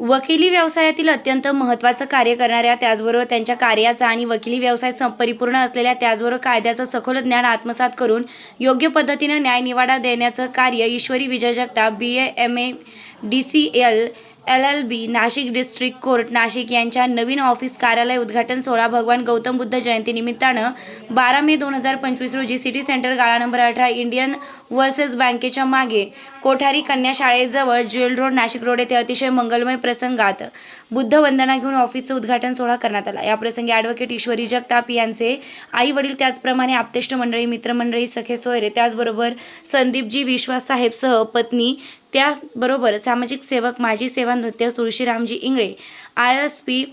वकिली व्यवसायातील अत्यंत महत्त्वाचं कार्य करणाऱ्या त्याचबरोबर त्यांच्या कार्याचा आणि वकिली व्यवसाय परिपूर्ण असलेल्या त्याचबरोबर कायद्याचं सखोल ज्ञान आत्मसात करून योग्य पद्धतीनं न्यायनिवाडा देण्याचं कार्य Ishwari Vijay Jagtap B A M A D C L L L B Nashik district court Nashik यांच्या नवीन ऑफिस कार्यालय उद्घाटन सोहळा भगवान गौतम बुद्ध जयंतीनिमित्तानं बारा मे दोन हजार पंचवीस रोजी सिटी सेंटर गाळा नंबर अठरा इंडियन वर्सेस बँकेच्या मागे कोठारी कन्या शाळेजवळ ज्वेल रोड नाशिक रोड येथे अतिशय मंगलमय प्रसंगात बुद्ध वंदना घेऊन ऑफिसचं उद्घाटन सोहळा करण्यात आला. या प्रसंगी ॲडव्होकेट ईश्वरी जगताप यांचे आई वडील त्याचप्रमाणे आपतेष्ट मंडळी मित्रमंडळी सखे सोयरे त्याचबरोबर संदीपजी विश्वास साहेबसह पत्नी त्याचबरोबर सामाजिक सेवक माजी सेवा नृत्य Tulshiramji Ingle I S P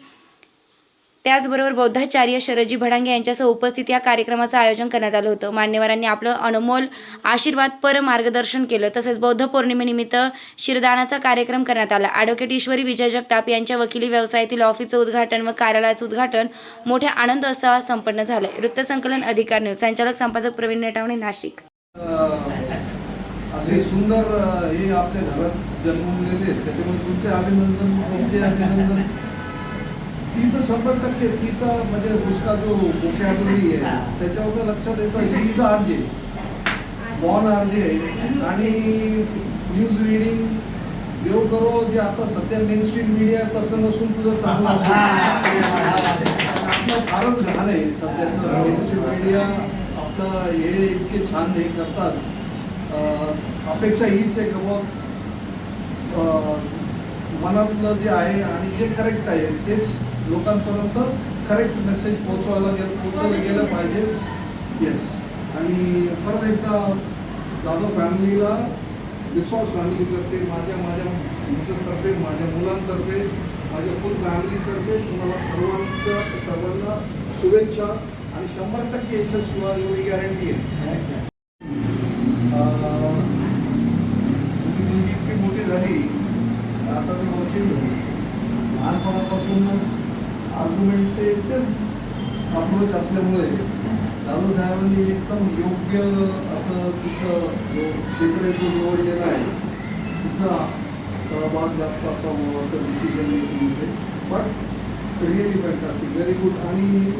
त्याचबरोबर बौद्धाचार्य शरदजी भडांगे यांच्यासह उपस्थित या कार्यक्रमाचं आयोजन करण्यात आलं होतं. मान्यवरांनी आपलं अनमोल आशीर्वाद पर मार्गदर्शन केलं. तसेच बौद्ध पौर्णिमेनिमित्त शिरदानाचा कार्यक्रम करण्यात आला. ॲडव्होकेट ईश्वरी विजय जगताप यांच्या वकिली व्यवसायातील ऑफिसचं उद्घाटन व कार्यालयाचं उद्घाटन मोठ्या आनंद असा संपन्न झालं वृत्तसंकलन अधिकार न्यूज. संचालक संपादक प्रवीण नेटावणे नाशिक. असे सुंदर हे आपल्या घरात जन्मलेले आहेत त्याच्यामुळे तुमचे अभिनंदन तुमचे अभिनंदन. ती तर शंभर टक्के ती तर म्हणजे उसका जो मुख्याबरी आहे त्याच्यावर लक्षात येतं. He is R J Bon R J आणि न्यूज रिडिंग देव करो जे आता सध्या मेन स्ट्रीम मीडिया तसं नसून तुझं चांगलं असून. फारच घाण आहे सध्याचं मेन स्ट्रीम मीडिया आपलं हे इतके छान हे करतात. अपेक्षा हीच आहे की अं, मनातलं जे आहे आणि जे करेक्ट आहे तेच लोकांपर्यंत करेक्ट मेसेज पोहोचवायला गे पोहोचवलं गेलं पाहिजे. येस आणि परत एकदा जाधव फॅमिलीला विश्वास फॅमिलीतर्फे माझ्या माझ्या मिसेसतर्फे माझ्या मुलांतर्फे माझ्या फुल फॅमिलीतर्फे तुम्हाला सर्वांच्या सर्वांना शुभेच्छा आणि शंभर टक्के यशस्वी गॅरंटी आहे अं, तुमची मुलगी इतकी मोठी झाली आता ती झाली लहानपणापासूनच आर्ग्युमेंटेटिव्ह अप्रोच असल्यामुळे दादू साहेबांनी एकदम योग्य असं तिचं जो क्षेत्र जो निवडलेला आहे तिचा सहभाग जास्त असा तर वाटतं decision मेकिंगमध्ये but really fantastic very good आणि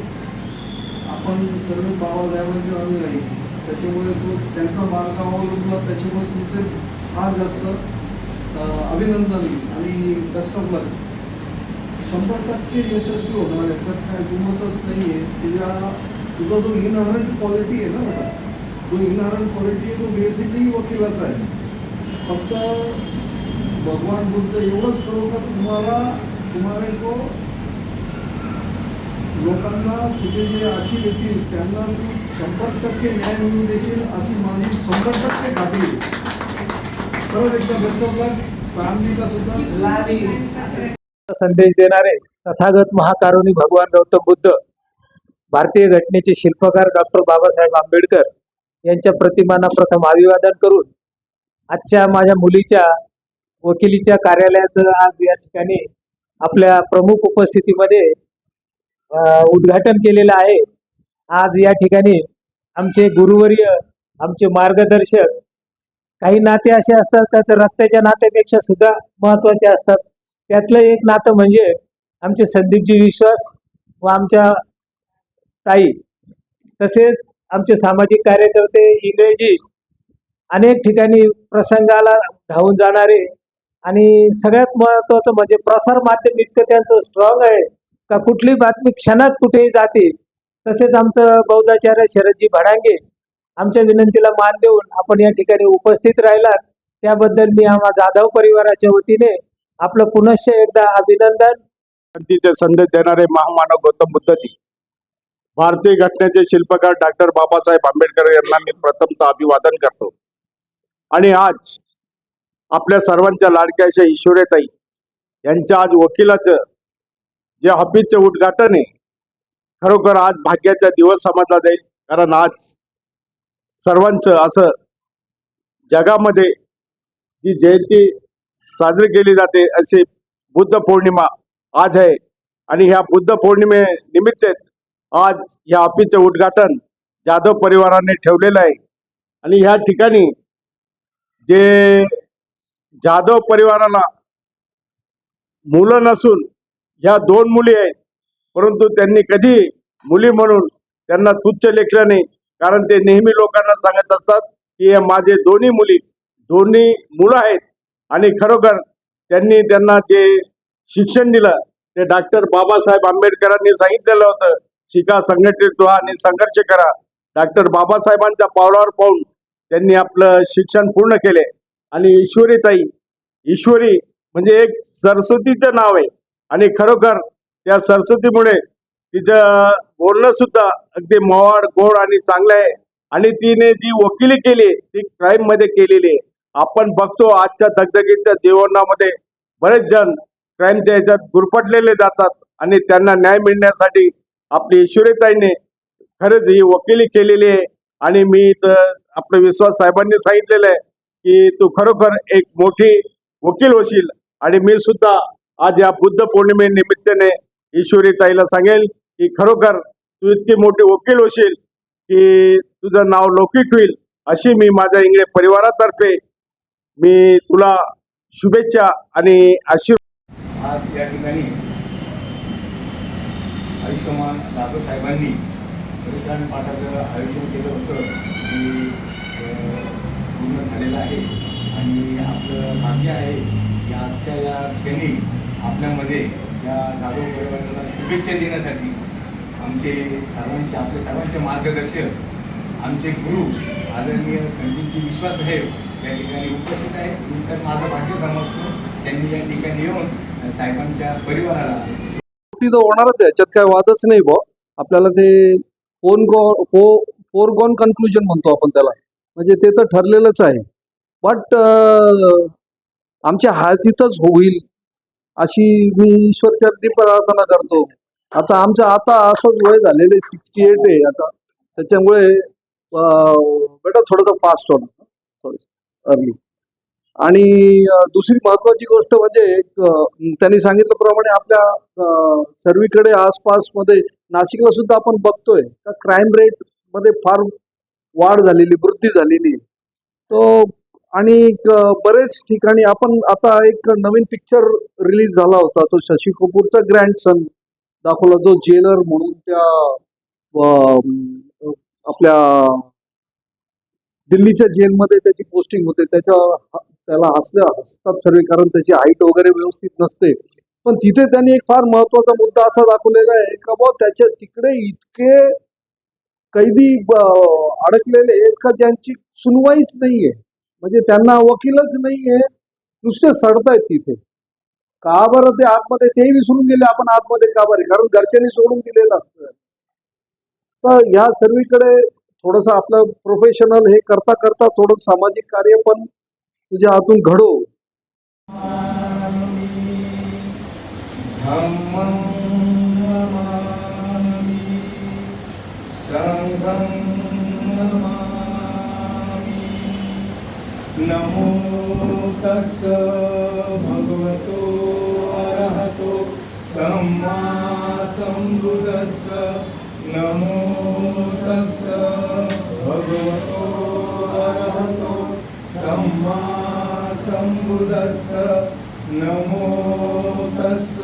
आपण सर्व बाबासाहेबांचे अनुयायी त्याच्यामुळे तो त्यांचा मार्ग अवलंबला त्याच्यामुळे तुमचे फार जास्त. अभिनंदन आणि बेस्ट ऑफ लक शंभर टक्के यशस्वी होणार याच्यात काय दुमतच नाही आहे तुझ्या तुझा जो इनहरंट क्वालिटी आहे ना बेटा जो इनहरंट क्वालिटी आहे तो बेसिकली वकिलाचा आहे. फक्त भगवान बुद्ध एवढंच खरोखर तुम्हाला तुम्हाला तो लोकांना तुझे जे अशी येतील त्यांना तू शंभर टक्के न्याय मिळवून देशील अशी माझी शंभर टक्के खात्री एकदा फॅमिलीला सुद्धा. संदेश देणारे तथागत महाकारुणी भगवान गौतम बुद्ध भारतीय घटनेचे शिल्पकार डॉक्टर बाबासाहेब आंबेडकर यांच्या प्रतिमांना प्रथम अभिवादन करून आजच्या माझ्या मुलीच्या वकिलीच्या कार्यालयाचं आज या ठिकाणी आपल्या प्रमुख उपस्थितीमध्ये उद्घाटन केलेलं आहे. आज या ठिकाणी आमचे गुरुवर्य आमचे मार्गदर्शक काही नाते असे असतात का तर रक्ताच्या नात्यापेक्षा सुद्धा महत्त्वाचे असतात. त्यातलं एक नातं म्हणजे आमचे संदीपजी विश्वास व आमच्या ताई. तसेच आमचे सामाजिक कार्यकर्ते इंग्रजी अनेक ठिकाणी प्रसंगाला धावून जाणारे आणि सगळ्यात महत्वाचं म्हणजे प्रसार माध्यम इतकं त्यांचं स्ट्रॉंग आहे का कुठली बातमी क्षणात कुठेही जाते. तसेच आमचं बौद्धाचार्य शरदजी भडांगे आमच्या विनंतीला मान देऊन आपण या ठिकाणी उपस्थित राहिलात. त्याबद्दल मी आम्हा जाधव परिवाराच्या वतीने आपलं पुनश्च एकदा अभिनंदन. क्रांतीचे संदेश देणारे महामानव गौतम बुद्धजी भारतीय घटनेचे शिल्पकार डॉक्टर बाबासाहेब आंबेडकर यांना मी प्रथमतः अभिवादन करतो. आणि आज आपल्या सर्वांच्या लाडक्याशा ईश्वरेताई यांच्या आज वकिलाचं जे ऑफिसचं उद्घाटन आहे खरोखर आज भाग्याचा दिवस समजला जाईल. कारण आज सर्वांचं असं जगामध्ये जी जयंती साजरी केली जाते अशी बुद्ध पौर्णिमा आज आहे. आणि ह्या बुद्ध पौर्णिमेनिमित्तच आज या ऑफिसचं उद्घाटन जाधव परिवाराने ठेवलेलं आहे. आणि ह्या ठिकाणी जे जाधव परिवाराला मुलं नसून ह्या दोन मुली आहेत परंतु त्यांनी कधी मुली म्हणून त्यांना तुच्छ लेखलं नाही कारण ते नेहमी लोकांना सांगत असतात की माझे दोन्ही मुली दोन्ही मुलं आहेत आणि खरोखर त्यांनी त्यांना जे शिक्षण दिलं ते डॉक्टर बाबासाहेब आंबेडकरांनी सांगितलेलं होतं शिका संघटित व्हा आणि संघर्ष करा. डॉक्टर बाबासाहेबांच्या पावलावर पाहून त्यांनी आपलं शिक्षण पूर्ण केले. आणि ईश्वरीताई ईश्वरी म्हणजे एक सरस्वतीचं नाव आहे. आणि खरोखर त्या सरस्वतीमुळे तिचं बोलणं सुद्धा अगदी मवाड गोड आणि चांगलं आहे. आणि तिने जी वकिली केली ती क्राईममध्ये केलेली आहे. आपण बघतो आजच्या धगधगीच्या जीवनामध्ये बरेच जण क्राईमच्या ह्याच्यात गुरफटलेले जातात आणि त्यांना न्याय मिळण्यासाठी आपली ईश्वरीताईने खरंच ही वकिली केलेली आहे. आणि मी तर आपलं विश्वास साहेबांनी सांगितलेलं आहे की तू खरोखर एक मोठी वकील होशील. आणि मी सुद्धा आज या बुद्ध पौर्णिमेनिमित्ताने निमित्ताने ईश्वरीताईला सांगेल. की खरोखर तू इतकी मोठी वकील होशील की तुझं नाव लौकिक होईल अशी मी माझ्या इंगळे परिवारातर्फे मी तुला शुभेच्छा आणि आशीर्वाद आज या ठिकाणी आयुष्यमान जाधव साहेबांनी परिश्राम पाठाचं आयोजन केलं होतं. की पूर्ण झालेलं आहे. आणि आपलं भाग्य आहे की आजच्या या क्षणी आपल्यामध्ये या जाधव परिवाराला शुभेच्छा देण्यासाठी आमचे सर्वांचे आपले सर्वांचे मार्गदर्शक आमचे गुरु आदरणीय संदीपजी विश्वास साहेब या ठिकाणी उपस्थित आहेत. मी तर माझं भाग्य समजतो त्यांनी या ठिकाणी येऊन साहेबांच्या परिवाराला ती तर होणारच आहे. याच्यात काय वादच नाही बुवा. आपल्याला ते फोन गो फो फोर गॉन कन्क्लुजन म्हणतो आपण त्याला. म्हणजे ते तर ठरलेलंच आहे. बट आमच्या हातीतच होईल अशी मी ईश्वरचरणी प्रार्थना करतो. आता आमच्या आता असंच वय झालेले सिक्स्टी एट आहे आता. त्याच्यामुळे बेटा थोडंसं फास्ट होणार थोडंसं अर्ली आणि दुसरी महत्वाची गोष्ट म्हणजे एक, त्यांनी सांगितल्याप्रमाणे आपल्या सर्वीकडे सर्वीकडे आसपासमध्ये नाशिकला सुद्धा आपण बघतोय का क्राईम रेटमध्ये फार वाढ झालेली वृद्धी झालेली तो आणि बरेच ठिकाणी आपण आता एक नवीन पिक्चर रिलीज झाला होता तो शशी कपूरचा ग्रँडसन दाखवला जो जेलर म्हणून त्या आपल्या दिल्लीच्या जेलमध्ये त्याची पोस्टिंग होते. त्याच्या त्याला हसल्या हसतात सर्व कारण त्याची हाईट वगैरे व्यवस्थित नसते. पण तिथे त्यांनी एक फार महत्त्वाचा मुद्दा असा दाखवलेला आहे का बा त्याच्या तिकडे इतके कैदी अडकलेले आहेत का ज्यांची सुनवाईच नाहीये. म्हणजे त्यांना वकीलच नाहीये. नुसते सडतायत तिथे. का बरं ते आतमध्ये? ते विसरून गेले आपण आतमध्ये का बरे? कारण घरच्यांनी सोडून दिलेलं असतं. तर ह्या सर्वीकडे थोडस आपलं प्रोफेशनल हे करता करता थोडं सामाजिक कार्य पण तुझ्या हातून घडो नमो तस्स भगवतो अरहतो सम्मा सम्बुद्धस्स नमो तस्स भगवतो अरहतो सम्मा सम्बुद्धस्स नमो तस्स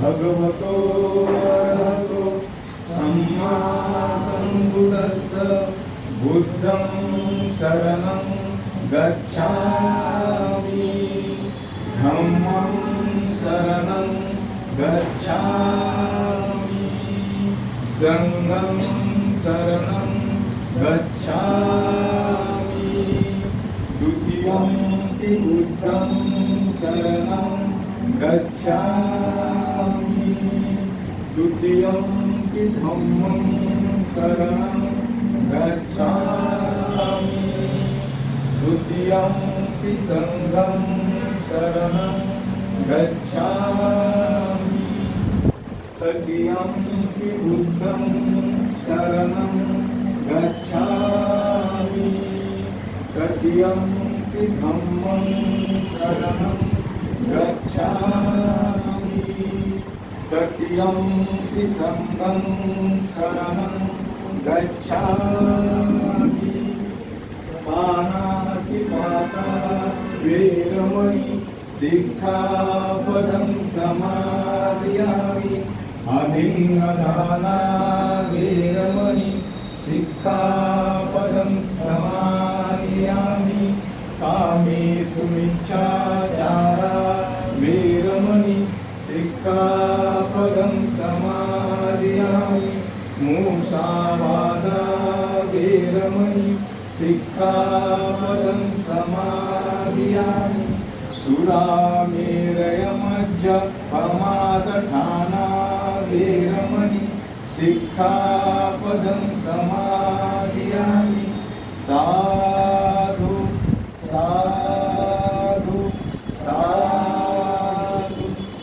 भगवतो अरहतो सम्मा बुद्धं शरणं गच्छामि। धम्मं शरणं गच्छामि। सङ्गं शरणं गच्छामि। द्वितीयं बुद्धं शरणं गच्छामि। द्वितीयं धम्मं शरणं गच्छामि द्वितीयं पि सङ्घं शरणं गच्छामि। तृतीयं पि बुद्धं शरणं गच्छामि। तृतीयं पि धम्मं शरणं गच्छामि। तृतीयं पि सङ्घं शरणं गच्छामि। पानातिपाता वेरमणि सिक्खापदं समादियामि। अभिन्नदाना वीरमणि सिक्खापदं समादियामि। कामेषु मिच्छाचारा वीरमणि सिक्खापदं समादयामि। मूषावादा वीरमणि सिक्खा समाधियामि। समारयामि सुरा निरयमजपमादथानावेरमणि सिक्खा समा